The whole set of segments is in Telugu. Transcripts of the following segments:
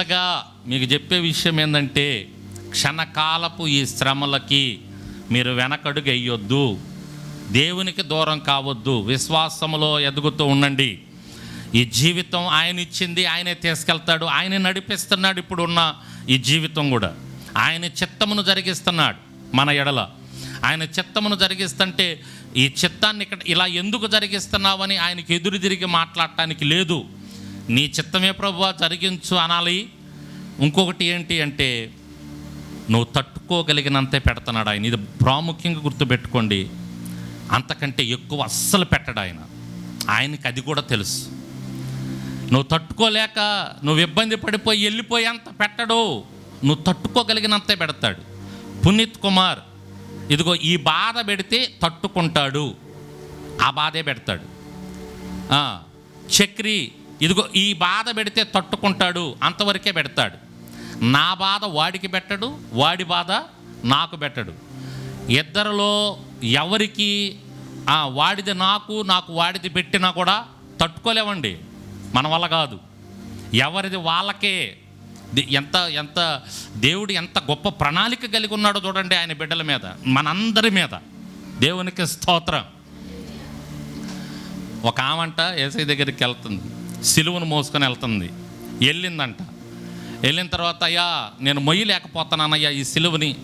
ఫైనల్గా మీకు చెప్పే విషయం ఏంటంటే క్షణకాలపు ఈ శ్రమలకి మీరు వెనకడుగు వేయొద్దు. దేవునికి దూరం కావద్దు. విశ్వాసములో ఎదుగుతూ ఉండండి. ఈ జీవితం ఆయన ఇచ్చింది ఆయనే తీసుకెళ్తాడు ఆయన నడిపిస్తున్నాడు ఇప్పుడు ఉన్న ఈ జీవితం కూడా. ఆయన చిత్తమును జరిగిస్తున్నాడు మన ఎడల. ఆయన చిత్తమును జరిగిస్తుంటే ఈ చిత్తాన్ని ఇక్కడ ఇలా ఎందుకు జరిగిస్తున్నావని ఆయనకి ఎదురు తిరిగి మాట్లాడటానికి లేదు. నీ చిత్తమే ప్రభు జరిగించు అనాలి. ఇంకొకటి ఏంటి అంటే నువ్వు తట్టుకోగలిగినంతే పెడుతున్నాడు ఆయన. ఇది ప్రాముఖ్యంగా గుర్తుపెట్టుకోండి. అంతకంటే ఎక్కువ అస్సలు పెట్టడు ఆయన. ఆయనకి అది కూడా తెలుసు. నువ్వు తట్టుకోలేక నువ్వు ఇబ్బంది పడిపోయి వెళ్ళిపోయేంత పెట్టడు. నువ్వు తట్టుకోగలిగినంతే పెడతాడు. పునీత్ కుమార్ ఇదిగో ఈ బాధ పెడితే తట్టుకుంటాడు. ఆ బాధే పెడతాడు. చక్రి ఇదిగో ఈ బాధ పెడితే తట్టుకుంటాడు అంతవరకే పెడతాడు. నా బాధ వాడికి పెట్టడు వాడి బాధ నాకు పెట్టడు. ఇద్దరిలో ఎవరికి వాడిది నాకు నాకు వాడిది పెట్టినా కూడా తట్టుకోలేమండి. మన వల్ల కాదు. ఎవరిది వాళ్ళకే. ఎంత ఎంత దేవుడు ఎంత గొప్ప ప్రణాళిక కలిగి ఉన్నాడో చూడండి ఆయన బిడ్డల మీద మనందరి మీద. దేవునికి స్తోత్రం. ఒక ఆమంట ఏసై దగ్గరికి వెళ్తుంది. సిలువను మోసుకొని వెళ్తుంది. వెళ్ళిందంట. వెళ్ళిన తర్వాత అయ్యా నేను మొయ్యలేకపోతున్నానయ్యా ఈ సిలువని.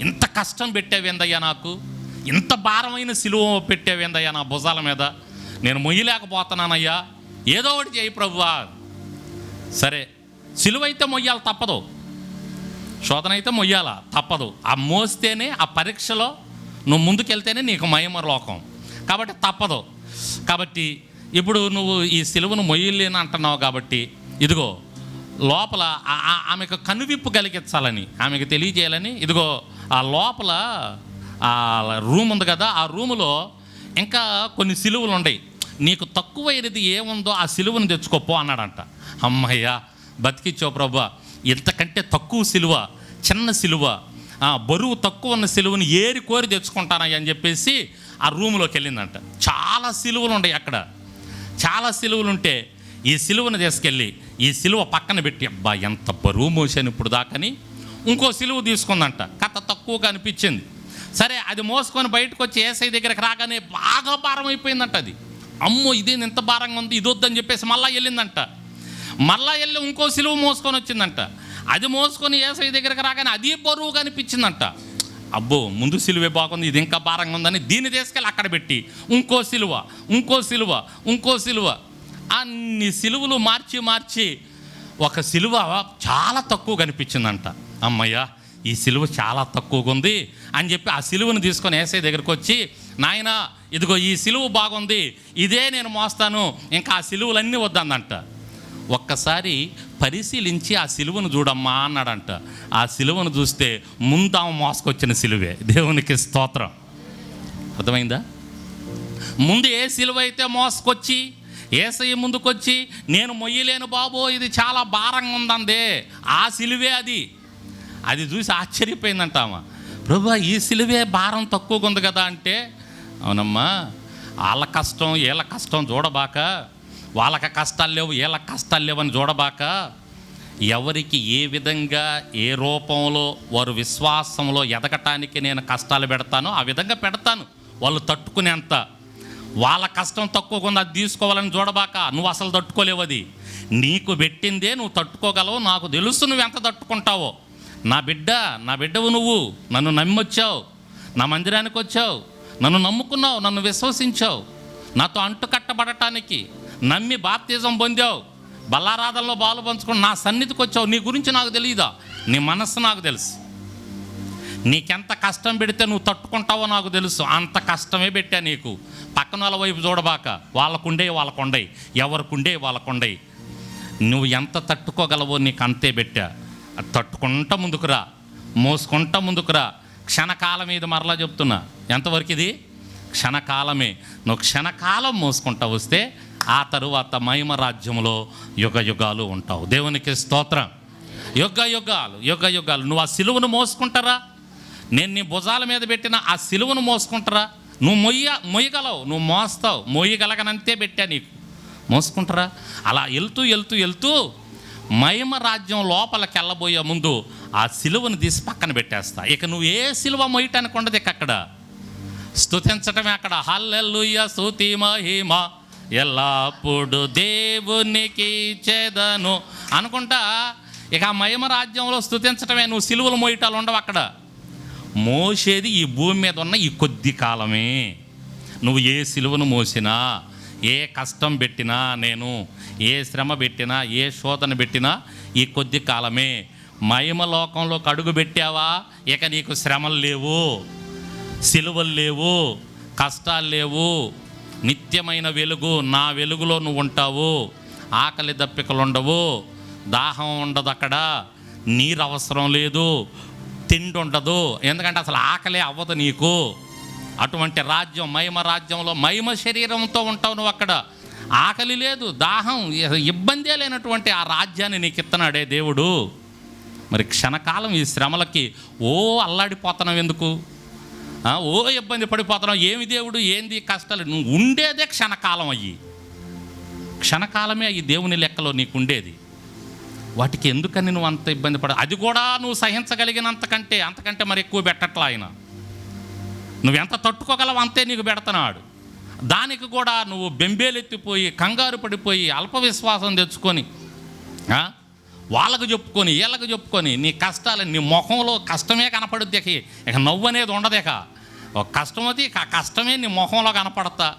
ఇంత కష్టం పెట్టేవేందయ్యా నాకు? ఇంత భారమైన సిలువ పెట్టేవేందయ్యా నా భుజాల మీద? నేను మొయ్యలేకపోతున్నానయ్యా ఏదో ఒకటి చేయి ప్రభువా. సరే సిలువైతే మొయ్యాలి తప్పదు. శోధన అయితే మొయ్యాలా? తప్పదు. ఆ మోస్తేనే ఆ పరీక్షలో నువ్వు ముందుకెళ్తేనే నీకు మయమ లోకం. కాబట్టి తప్పదు. కాబట్టి ఇప్పుడు నువ్వు ఈ సిలువను మొయ్యలేని అంటున్నావు కాబట్టి ఇదిగో లోపల ఆమెకు కనువిప్పు కలిగించాలని ఆమెకు తెలియజేయాలని ఇదిగో ఆ లోపల ఆ రూమ్ ఉంది కదా ఆ రూములో ఇంకా కొన్ని సిలువలు ఉన్నాయి నీకు తక్కువైనది ఏముందో ఆ సిలువను తెచ్చుకోపో అన్నాడంట. అమ్మయ్యా బతికిచ్చో ప్రభా ఇంతకంటే తక్కువ సిలువ చిన్న సిలువ బరువు తక్కువ ఉన్న సిలువని ఏరి కోరి తెచ్చుకుంటానయ్యా అని చెప్పేసి ఆ రూములోకి వెళ్ళిందంట. చాలా సిలువలు ఉన్నాయి అక్కడ. చాలా సిలువలు ఉంటే ఈ సిలువను తీసుకెళ్ళి ఈ సిలువ పక్కన పెట్టి అబ్బా ఎంత బరువు మోసాను ఇప్పుడు దాకని ఇంకో సిలువ తీసుకుందంట. కథ తక్కువగా అనిపించింది. సరే అది మోసుకొని బయటకు వచ్చి ఏసై దగ్గరకు రాగానే బాగా భారం అయిపోయిందంట అది. అమ్మో ఇది ఎంత భారంగా ఉంది ఇది వద్దని చెప్పేసి మళ్ళా వెళ్ళిందంట. మళ్ళా వెళ్ళి ఇంకో సిలువ మోసుకొని వచ్చిందంట. అది మోసుకొని ఏసై దగ్గరకు రాగానే అది బరువుగా అనిపించిందంట. అబ్బో ముందు సిలువే బాగుంది ఇది ఇంకా భారంగా ఉందని దీన్ని తీసుకెళ్ళి అక్కడ పెట్టి ఇంకో సిలువ ఇంకో సిలువ ఇంకో సిలువ. అన్ని సిలువలు మార్చి మార్చి ఒక సిలువ చాలా తక్కువ కనిపించిందంట. అమ్మయ్య ఈ సిలువ చాలా తక్కువగా ఉంది అని చెప్పి ఆ సిలువను తీసుకొని ఏసై దగ్గరికి వచ్చి నాయన ఇదిగో ఈ సిలువ బాగుంది ఇదే నేను మోస్తాను ఇంకా ఆ సిలువలన్నీ వద్దందంట. ఒక్కసారి పరిశీలించి ఆ సిలువను చూడమ్మా అన్నాడంట. ఆ సిలువను చూస్తే ముందాము మోసుకొచ్చిన సిలువే. దేవునికి స్తోత్రం. అర్థమైందా? ముందు ఏ సిలువ అయితే మోసుకొచ్చి ఏసయ్య ముందుకొచ్చి నేను మొయ్యలేను బాబో ఇది చాలా భారంగా ఉందందే ఆ సిలువే అది. అది చూసి ఆశ్చర్యపోయిందంట ఆమె. ప్రభా ఈ సిలువే భారం తక్కువగా ఉంది కదా అంటే అవునమ్మా వాళ్ళ కష్టం వీళ్ళ కష్టం చూడబాక వాళ్ళకి కష్టాలు లేవు వీళ్ళకి కష్టాలు లేవని చూడబాక ఎవరికి ఏ విధంగా ఏ రూపంలో వారు విశ్వాసంలో ఎదగటానికి నేను కష్టాలు పెడతానో ఆ విధంగా పెడతాను. వాళ్ళు తట్టుకునేంత. వాళ్ళ కష్టం తక్కువగా ఉంది అది తీసుకోవాలని చూడబాక నువ్వు అసలు తట్టుకోలేవు అది. నీకు పెట్టిందే నువ్వు తట్టుకోగలవు నాకు తెలుసు నువ్వు ఎంత తట్టుకుంటావో. నా బిడ్డ నా బిడ్డవు నువ్వు. నన్ను నమ్మొచ్చావు నా మందిరానికి వచ్చావు. నన్ను నమ్ముకున్నావు నన్ను విశ్వసించావు. నాతో అంటు కట్టబడటానికి నమ్మి బాప్తిజం పొందావు. బల్లారాధనలో బాలు పంచుకుని నా సన్నిధికి వచ్చావు. నీ గురించి నాకు తెలియదా నీ మనస్సు నాకు తెలుసు. నీకెంత కష్టం పెడితే నువ్వు తట్టుకుంటావో నాకు తెలుసు. అంత కష్టమే పెట్టా నీకు. పక్కన వాళ్ళ వైపు చూడబాక. వాళ్ళకుండే వాళ్ళకుండయి. ఎవరికుండే వాళ్ళకుండయి. నువ్వు ఎంత తట్టుకోగలవో నీకు అంతే పెట్టా. తట్టుకుంటా ముందుకురా. మోసుకుంటా ముందుకురా. క్షణకాలం ఇది మరలా చెప్తున్నా. ఎంతవరకు ఇది? క్షణకాలమే. నువ్వు క్షణకాలం మోసుకుంటా వస్తే ఆ తరువాత మహిమ రాజ్యంలో యుగ యుగాలు ఉంటావు. దేవునికి స్తోత్రం. యుగ యుగాలు యుగ యుగాలు నువ్వు ఆ సిలువను మోసుకుంటారా? నేను నీ భుజాల మీద పెట్టిన ఆ సిలువను మోసుకుంటారా? నువ్వు మొయ్య మొయ్యగలవు. నువ్వు మోస్తావు. మొయ్యగలగనంతే పెట్టా నీకు. మోసుకుంటారా? అలా వెళ్తూ వెళ్తూ వెళ్తూ మహిమ రాజ్యం లోపలికి వెళ్ళబోయే ముందు ఆ సిలువను తీసి పక్కన పెట్టేస్తా. ఇక నువ్వు ఏ సిలువ మొయ్యటానికి ఉండదు ఇక అక్కడ. స్తుతించటమే అక్కడ. హల్లెల్లుయ్య స్తుతి మహిమ. ఎల్లప్పుడు దేవునికి చేదను. అనుకుంటా ఇక ఆ మహిమ రాజ్యంలో స్తుతించటమే నువ్వు సిలువలు మోయటాలు ఉండవు అక్కడ. మోసేది ఈ భూమి మీద ఉన్న ఈ కొద్ది కాలమే. నువ్వు ఏ సిలువను మోసినా ఏ కష్టం పెట్టినా నేను ఏ శ్రమ పెట్టినా ఏ శోధన పెట్టినా ఈ కొద్ది కాలమే. మహిమ లోకంలో కడుగు పెట్టావా? ఇక నీకు శ్రమలు లేవు సిలువలు లేవు కష్టాలు లేవు నిత్యమైన వెలుగు నా వెలుగులో నువ్వు ఉంటావు. ఆకలి దప్పికలు ఉండవు. దాహం ఉండదు అక్కడ. నీరు అవసరం లేదు. తిండి ఉండదు. ఎందుకంటే అసలు ఆకలే అవ్వదు నీకు. అటువంటి రాజ్యం మహిమ రాజ్యంలో మహిమ శరీరంతో ఉంటావు నువ్వు అక్కడ. ఆకలి లేదు దాహం ఇబ్బందే లేనటువంటి ఆ రాజ్యాన్ని నీకు ఇత్తనాడే దేవుడు. మరి క్షణకాలం ఈ శ్రమలకి ఓ అల్లాడిపోతున్నావు ఎందుకు? ఓ ఇబ్బంది పడిపోతున్నావు. ఏమి దేవుడు? ఏంది? కష్టాలు. నువ్వు ఉండేదే క్షణకాలం అయ్యి. క్షణకాలమే అయ్యి దేవుని లెక్కలో నీకు ఉండేది వాటికి ఎందుకని నువ్వు అంత ఇబ్బంది పడ? అది కూడా నువ్వు సహించగలిగినంతకంటే అంతకంటే మరి ఎక్కువ పెట్టట్లా ఆయన. నువ్వెంత తట్టుకోగలవు అంతే నీకు పెడతాడు దానికి కూడా నువ్వు బెంబేలెత్తిపోయి కంగారు పడిపోయి అల్ప విశ్వాసం తెచ్చుకొని వాళ్ళకు చెప్పుకొని వీళ్ళకు చెప్పుకొని నీ కష్టాలు నీ ముఖంలో కష్టమే కనపడుద్ది ఇక ఇక నవ్వు అనేది ఉండదు ఇక. ఒక కష్టం అది ఆ కష్టమే నీ ముఖంలో కనపడతా.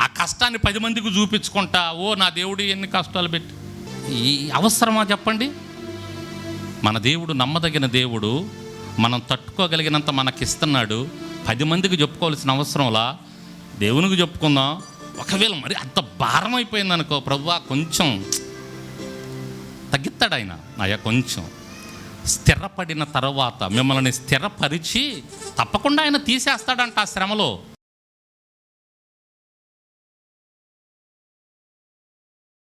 ఆ కష్టాన్ని పది మందికి చూపించుకుంటా. ఓ నా దేవుడు ఎన్ని కష్టాలు పెట్టి. ఈ అవసరమా చెప్పండి? మన దేవుడు నమ్మదగిన దేవుడు మనం తట్టుకోగలిగినంత మనకిస్తున్నాడు. పది మందికి చెప్పుకోవాల్సిన అవసరంలా? దేవునికి చెప్పుకుందాం. ఒకవేళ మరి అంత భారం అయిపోయిందనుకో ప్రభువా కొంచెం తగ్గిస్తాడు ఆయన అయ్యా కొంచెం. స్థిరపడిన తర్వాత మిమ్మల్ని స్థిరపరిచి తప్పకుండా ఆయన తీసేస్తాడంట ఆ శ్రమలో.